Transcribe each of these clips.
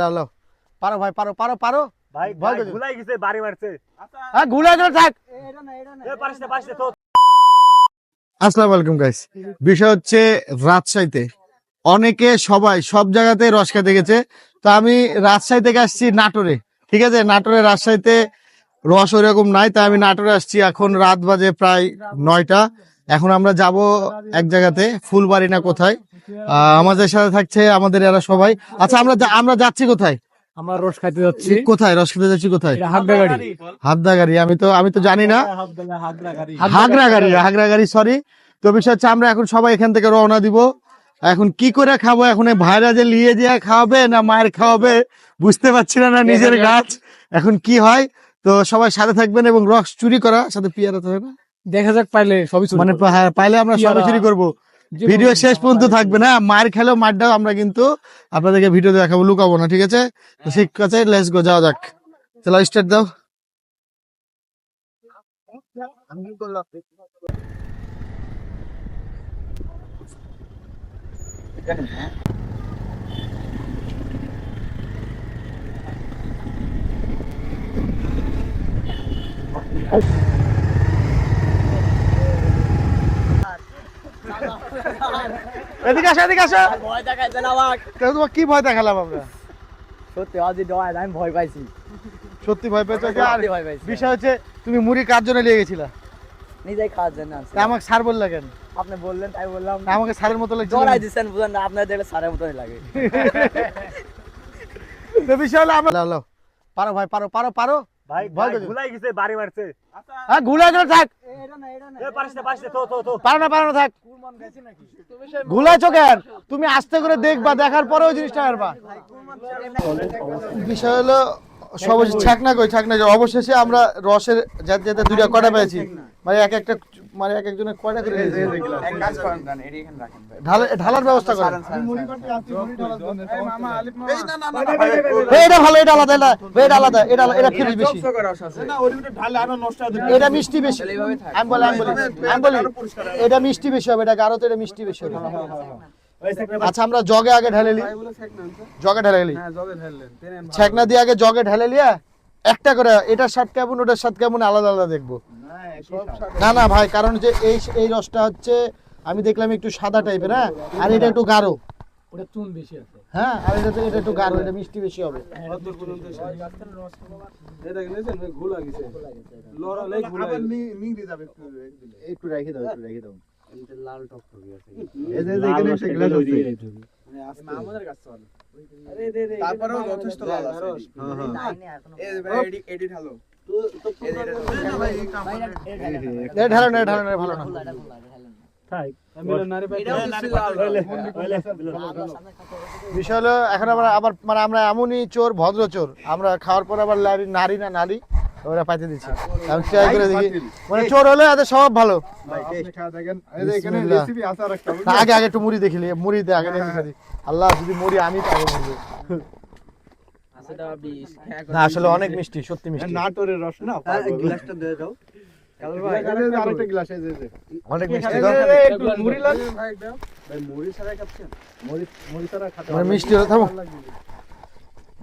লাও লাও। পারো ভাই পারো পারো পারো। ভাই গেছে বাড়ি মারছে। হ্যাঁ ঘুরে গেলে থাক। এ পারিস না পারিস না তো আসসালামু আলাইকুম গাইস বিষয় হচ্ছে রাজশাহীতে। অনেকে সবাই সব জায়গাতে রস খেতে গেছে। তো আমি রাজশাহী থেকে আসছি নাটোরে ঠিক আছে? নাটোরে রাজশাহীতে রস ওইরকম নাই তাই আমি নাটোরে আসছি। এখন রাত বাজে প্রায় নয়টা। এখন আমরা যাব এক জায়গাতে ফুলবাড়ি না কোথায়? আমাদের সাথে থাকছে আমাদের এরা সবাই। আচ্ছা আমরা আমরা যাচ্ছি কোথায়? আমরা রস খাইতে যাচ্ছি। কোথায়? রস খেতে যাচ্ছি কোথায়? এটা হাগদা গাড়ি হাবদা গাড়ি আমি তো আমি তো জানি না। হাগদা গাড়ি হাগরা গাড়ি হাগরা গাড়ি সরি তো বিষয় হচ্ছে আমরা এখন সবাই এখান থেকে রওনা দিব। এখন কি করে খাব? এখন ভাইরা যে নিয়ে যে খাওয়াবে না মায়ের খাওয়াবে বুঝতে পারছি না না নিজের গাছ। এখন কি হয়? তো সবাই সাথে থাকবেন এবং রস চুরি করা সাথে পিয়ারা হয় না। দেখা যাক পাইলে সবই মানে হ্যাঁ, পাইলে আমরা সবাই চুরি করব। ভিডিও শেষ পর্যন্ত থাকবে না মার খেলেও মারটাও আমরা কিন্তু আপনাদেরকে ভিডিও দেখাবো লুকাবো না ঠিক আছে? তো ঠিক আছে লেটস গো যাওয়া যাক। চলো স্টার্ট দাও। এদিকে আসো এদিকে আসো। ভয় দেখাইছে না তো তোমার কি ভয় দেখালাম আমরা? সত্যি আজি ডয় আমি ভয় পাইছি। সত্যি ভয় পেয়েছ আর ভয় পাইছি বিষয় হচ্ছে তুমি মুড়ি কার জন্য নিয়ে গেছিলা? নিজেই খাওয়ার জন্য আনছি। আমাকে স্যার বললা কেন? আপনি বললেন তাই বললাম। আমাকে স্যারের মতো লাগছিল জড়াই দিচ্ছেন বুঝলেন না আপনার দেখলে সারের মতনই লাগে। তো বিষয় হলো আমরা। পারো ভাই পারো পারো পারো। ভাই ভয় ভাই করছে। ভুলাই গেছে বাড়ি মারছে হ্যাঁ গেলে থাক। পারো না তুমি আস্তে করে দেখবা দেখার পরে ওই জিনিসটা পারবা বিষয় হলো সব ছাকনা কই ছাকনা অবশেষে আমরা রসের যাতে যাতে দুইটা কটা পেয়েছি। মানে এক একটা মানে এক একজনের কয়টা করে দিয়েছি? ঢালা- ঢালার ব্যবস্থা করেন। এই, এটা ভালো এটা আলাদা এটা এটা আলাদা এটা এটা বেশি। এটা মিষ্টি বেশি। আমি বলি আমি বলি আমি বলি এটা মিষ্টি বেশি হবে এটা গাঢ় তো এটা মিষ্টি বেশি হবে। আচ্ছা আমরা জগে আগে ঢেলে নি জগে ঢেলে নি ছ্যাকনা দিয়ে আগে জগে ঢেলে লিয়া একটা করে এটার স্বাদ কেমন ওটার স্বাদ কেমন আলাদা আলাদা দেখব। না না ভাই কারণ যে এই এই রসটা হচ্ছে আমি দেখলাম একটু সাদা টাইপের হ্যাঁ? আর এটা একটু গাঢ়। ওটা চুন বেশি আছে। হ্যাঁ আর এটা তো এটা একটু গাঢ় এটা মিষ্টি বেশি হবে। একটু রেখে দাও একটু রেখে দাও। এই যে যে এখানে একটা গ্লাস আছে। তারপরেও যথেষ্ট লাল আছে। এডিট হ্যালো ঢালো। না ঢালো না ভালো না। বিষয় হলো এখন আমরা আবার মানে আমরা এমনই চোর ভদ্র চোর। আমরা খাওয়ার পর আবার নারী না নারী। ওরা পাইতে দিচ্ছি। আমি ট্রাই করে দেখি। মানে চোর হলে এদের স্বভাব ভালো। আগে আগে একটু মুড়ি দেখিলি মুড়ি দে আগে দেখি আল্লাহ যদি মুড়ি আমি মুড়ি। না আসলে অনেক মিষ্টি সত্যি মিষ্টি। নাটোরের রস না গ্লাসটা দিয়ে দাও। আরেকটা গ্লাস এই যে এই যে। অনেক মিষ্টি মানে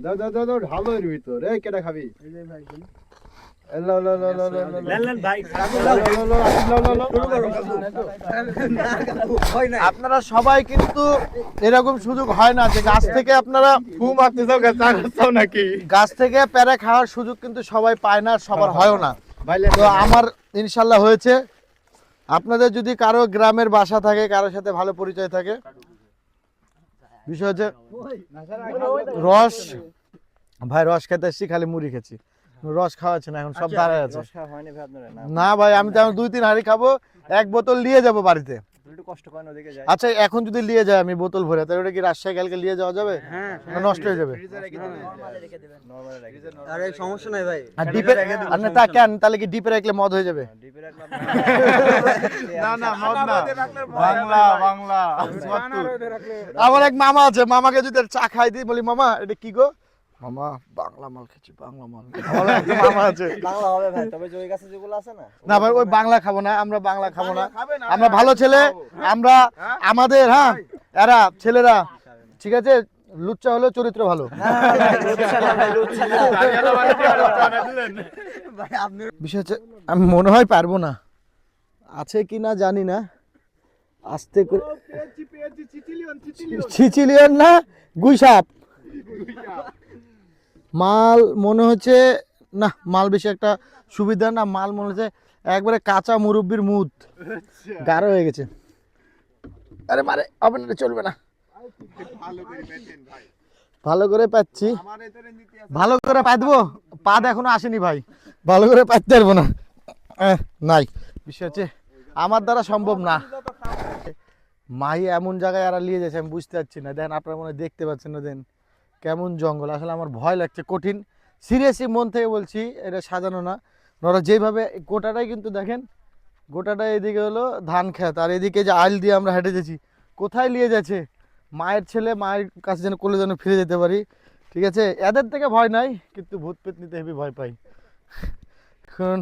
দাও দাও দাও ঢালো এর ভিতর। এই কেটা খাবি? আপনারা সবাই কিন্তু এরকম সুযোগ হয় না যে গাছ থেকে আপনারা ফু মারতে যাও গা চা নাকি গাছ থেকে প্যারা খাওয়ার সুযোগ কিন্তু সবাই পায় না সবার হয়ও না ভাইলে তো আমার ইনশাল্লাহ হয়েছে আপনাদের যদি কারও গ্রামের বাসা থাকে কারোর সাথে ভালো পরিচয় থাকে বিষয় হচ্ছে রস ভাই রস খেতে এসছি খালি মুড়ি খেছি রস খাওয়াচ্ছে না এখন সব দাঁড়ায় আছে। না। না ভাই আমি তো এখন দুই তিন হাঁড়ি খাব এক বোতল নিয়ে যাব বাড়িতে। আচ্ছা এখন যদি নিয়ে যায় আমি বোতল ভরে তাহলে ওটা কি রাজশাহী কালকে নিয়ে যাওয়া যাবে? নষ্ট হয়ে যাবে? আরে সমস্যা নাই ভাই। আর ডিপে আর না তা কেন? তাহলে কি ডিপে রাখলে মদ হয়ে যাবে? না না। মদ না। বাংলা বাংলা। আমার এক মামা আছে মামাকে যদি চা খাই দিই বলি মামা এটা কি গো? মামা বাংলা মাল খেয়েছি বাংলা মাল আমার আছে বাংলা হবে ভাই তবে যে ওই গাছে যেগুলো আছে না না ভাই ওই বাংলা খাব না আমরা বাংলা খাব না। আমরা ভালো ছেলে আমরা আমাদের হ্যাঁ? এরা ছেলেরা ঠিক আছে? লুচ্চা হলেও চরিত্র ভালো। বিষয় হচ্ছে আমি মনে হয় পারব না। আছে কি না জানি না। আস্তে করে ছিচিলিয়ন না গুইসাপ। মাল মনে হচ্ছে না মাল বেশি একটা সুবিধা না মাল মনে হচ্ছে একবারে কাঁচা মুরব্বির মুদ। গাঢ় হয়ে গেছে। আরে মারে হবে না চলবে না। ভালো করে পাচ্ছি। ভালো করে পাতবো পাদ এখনও আসেনি ভাই। ভালো করে পাততে পারব না। নাই। বিষয় হচ্ছে আমার দ্বারা সম্ভব না। মাই এমন জায়গায় আর নিয়ে যাচ্ছে আমি বুঝতে পারছি না। দেন আপনারা মনে হয় দেখতে পাচ্ছেন না দেন। কেমন জঙ্গল? আসলে আমার ভয় লাগছে কঠিন। সিরিয়াসলি মন থেকে বলছি এটা সাজানো না। ওরা যেভাবে গোটাটাই কিন্তু দেখেন গোটাটা এদিকে হলো ধান খেত আর এদিকে যে আইল দিয়ে আমরা হেঁটে যাচ্ছি কোথায় নিয়ে যাচ্ছে? মায়ের ছেলে মায়ের কাছে যেন কোলে যেন ফিরে যেতে পারি ঠিক আছে? এদের থেকে ভয় নাই কিন্তু ভূত পেত নিতে হেবি ভয় পাই। এখন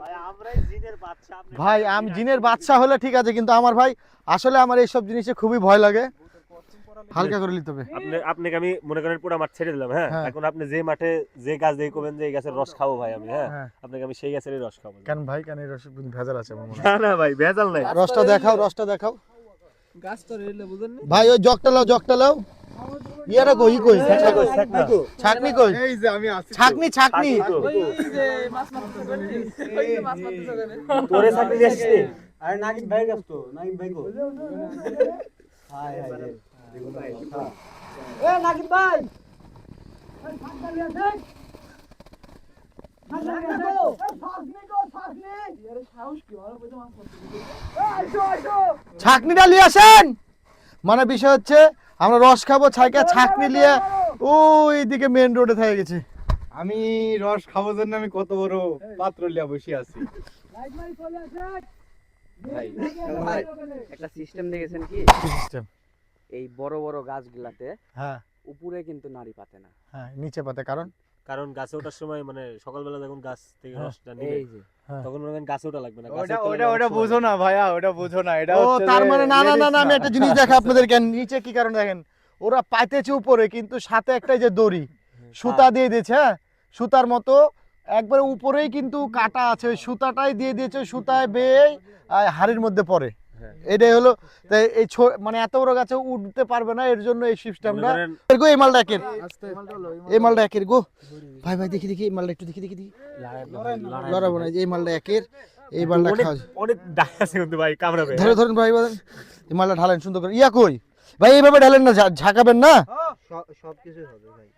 ভাই আমরাই জিনের বাচ্চা ভাই আমি জিনের বাচ্চা হলে ঠিক আছে কিন্তু আমার ভাই আসলে আমার এইসব জিনিসে খুবই ভয় লাগে। হালকা করে নিতে হবে। আপনি আপনাকে আমি মনে করেন পুরো মাঠ ছেড়ে দিলাম হ্যাঁ? হ্যাঁ। এখন আপনি যে মাঠে যে গাছ দেখে করবেন যে এই গাছের রস খাব ভাই আমি হ্যাঁ? হ্যাঁ। আপনাকে আমি সেই গাছেরই রস খাব। কেন ভাই কেন এই প্রতি ভেজাল আছে আমার না না ভাই ভেজাল নাই। রসটা দেখাও রসটা দেখাও। গাছ তো রেলে বুঝেন ভাই ওই জগটা লাও জগটা লাও ইয়ারা কই কই? ছাকনি কই এই যে আমি আছি ছাকনি ছাকনি। তোরে চাকরি দিয়ে আসছিস নি? আরে নাকিব ভাই গাছ তো নাকিব ভাই কো ছাকনিটা নিয়ে আসেন! মানে বিষয় হচ্ছে আমরা রস খাব ছাইকা ছাকনি নিয়ে ওই দিকে মেন রোডে থেকে গেছে। আমি রস খাব জন্য আমি কত বড় পাত্র লিয়া বসে আছি। একটা সিস্টেম দেখেছেন কি? সিস্টেম এই বড় বড় গাছগুলাতে হ্যাঁ। উপরে কিন্তু নারী পাতে না। হ্যাঁ নিচে পাতে। কারণ? কারণ গাছে ওঠার সময় মানে সকালবেলা যখন গাছ থেকে হ্যাঁ। রসটা নিবে এই যে। হ্যাঁ। তখন মনে করেন গাছে ওঠা লাগবে না ওটা ওটা ওটা বুঝো না ভাইয়া ওটা বুঝো না। এটা ও হচ্ছে তার মানে না না না আমি একটা জিনিস দেখা আপনাদেরকে নিচে কি কারণে দেখেন? ওরা পাইতেছে উপরে কিন্তু সাথে একটা যে দড়ি সুতা দিয়ে দিয়েছে হ্যাঁ? সুতার মতো একবারে উপরেই কিন্তু কাটা আছে সুতাটাই দিয়ে দিয়েছে সুতায় বেয়ে হাড়ির মধ্যে পড়ে। হ্যাঁ। এটাই হলো তাই এই ছো- মানে এত বড় গাছে উঠতে পারবে না এর জন্য এই মনে সিস্টেমটা গো এই মালটা একের। এই মালটা একের গো। ভাই ভাই দেখি দেখি এই মালটা একটু দেখি দেখি দেখি। লড়াবো না এই মালটা একের। এই মালটা খাওয়া অনেক ডাক আছে কিন্তু ভাই কামড়াবে। ধরে ধরেন ভাই বলেন। এই মালটা ঢালেন সুন্দর করে। ইয়া কই? ভাই এইভাবে ঢালেন না ঝাঁকাবেন না? সব কিছু হবে ভাই।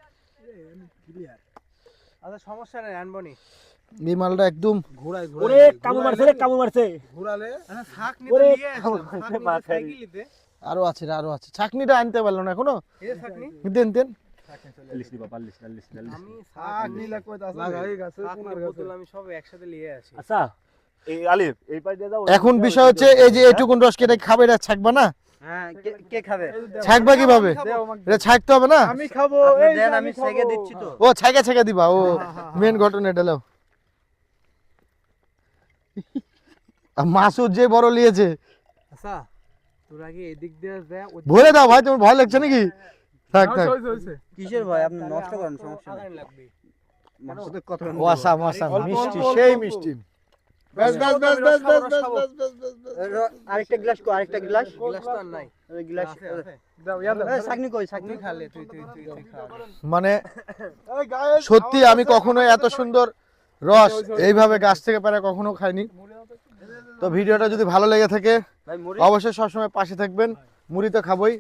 আচ্ছা সমস্যা নেই আনব নি। এই একদম ওরে মারছে রে মারছে। আরও আছে আরও আছে। ছাকনিটা আনতে পারল না এখনও? দেন দেন। এখন বিষয় হচ্ছে এই যে এটুকুন রস কেটে খাবে এটা না? ছাকবা কীভাবে? ছাকতে হবে না? আমি খাব ও ছাইকা ছাইকা দিবা ও। মেন ঘটনা এটা মাসুদ যে বড় লিয়েছে আচ্ছা তোর আগে এদিক দিয়ে যা ভরে দাও ভাই তোমার ভয় লাগছে নাকি থাক থাক কিসের ভয় আপনি নষ্ট করেন সমস্যা নেই মাসুদের কথা মিষ্টি সেই মিষ্টি আরেকটা গ্লাস কো আরেকটা গ্লাস গ্লাস তো নাই গ্লাস সাকনি কই সাকনি খালে তুই তুই তুই খা মানে সত্যি আমি কখনো এত সুন্দর রস এইভাবে গাছ থেকে পারে কখনো খাইনি। তো ভিডিওটা যদি ভালো লেগে থাকে অবশ্যই সবসময় পাশে থাকবেন। মুড়ি তো খাবোই।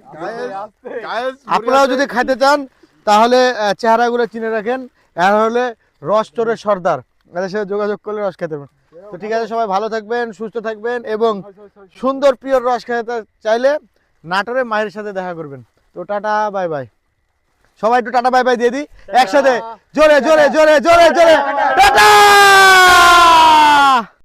আপনারাও যদি খাইতে চান তাহলে চেহারাগুলো চিনে রাখেন। আর হলে রস চোরের সর্দার। এদের সাথে যোগাযোগ করলে রস খেতে পারবেন। তো ঠিক আছে সবাই ভালো থাকবেন সুস্থ থাকবেন এবং সুন্দর প্রিয় রস খেতে চাইলে নাটোরে মায়ের সাথে দেখা করবেন। তো টাটা বাই বাই। সবাই একটু টাটা বাই বাই দিয়ে দিই। একসাথে জোরে জোরে জোরে জোরে জোরে। টাটা!